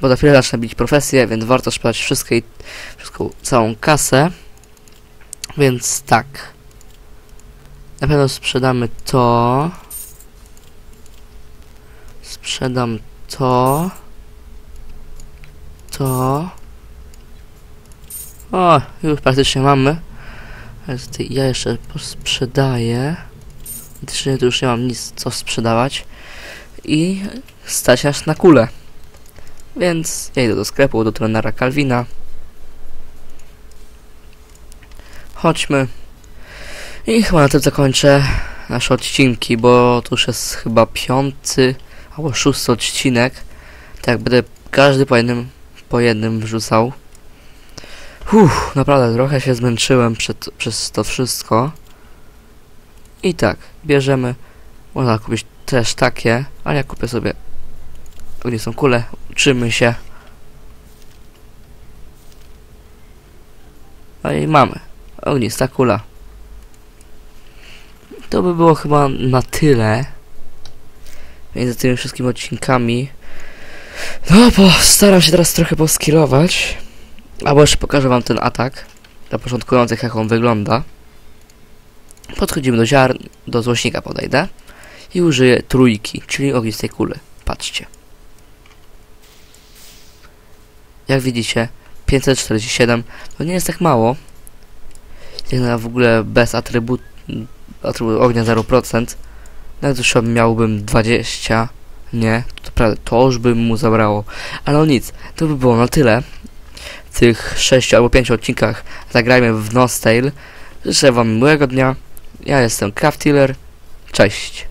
bo za chwilę zacznę bić profesję, więc warto sprzedać wszystkie, całą kasę. Więc tak. Na pewno sprzedamy to. Sprzedam to. To. O, już praktycznie mamy. Ja jeszcze sprzedaję. Praktycznie tu już nie mam nic co sprzedawać. I stać nas na kulę. Więc ja idę do sklepu, do trenera Calvina. Chodźmy. I chyba na tym zakończę nasze odcinki, bo to już jest chyba piąty albo szósty odcinek. Tak, będę każdy po jednym, po jednym wrzucał. Uff, naprawdę trochę się zmęczyłem przed, przez to wszystko. I tak, bierzemy. Można kupić też takie, ale ja kupię sobie. Gdzie są kule? Uczymy się. No i mamy. Ognista kula. To by było chyba na tyle. Między tymi wszystkimi odcinkami. No, postaram się teraz trochę poskilować. Albo jeszcze pokażę wam ten atak. Dla początkujących, jak on wygląda. Podchodzimy do ziarn, do złośnika podejdę. I użyję trójki, czyli ognistej kuli. Patrzcie. Jak widzicie, 547 to nie jest tak mało. Jak na w ogóle bez atrybut, atrybut ognia 0%. Nawet już miałbym 20. Nie, to to już by mu zabrało. Ale no nic, to by było na tyle. W tych 6 albo 5 odcinkach zagrajmy w Nostale. Życzę wam miłego dnia. Ja jestem Craftiller. Cześć.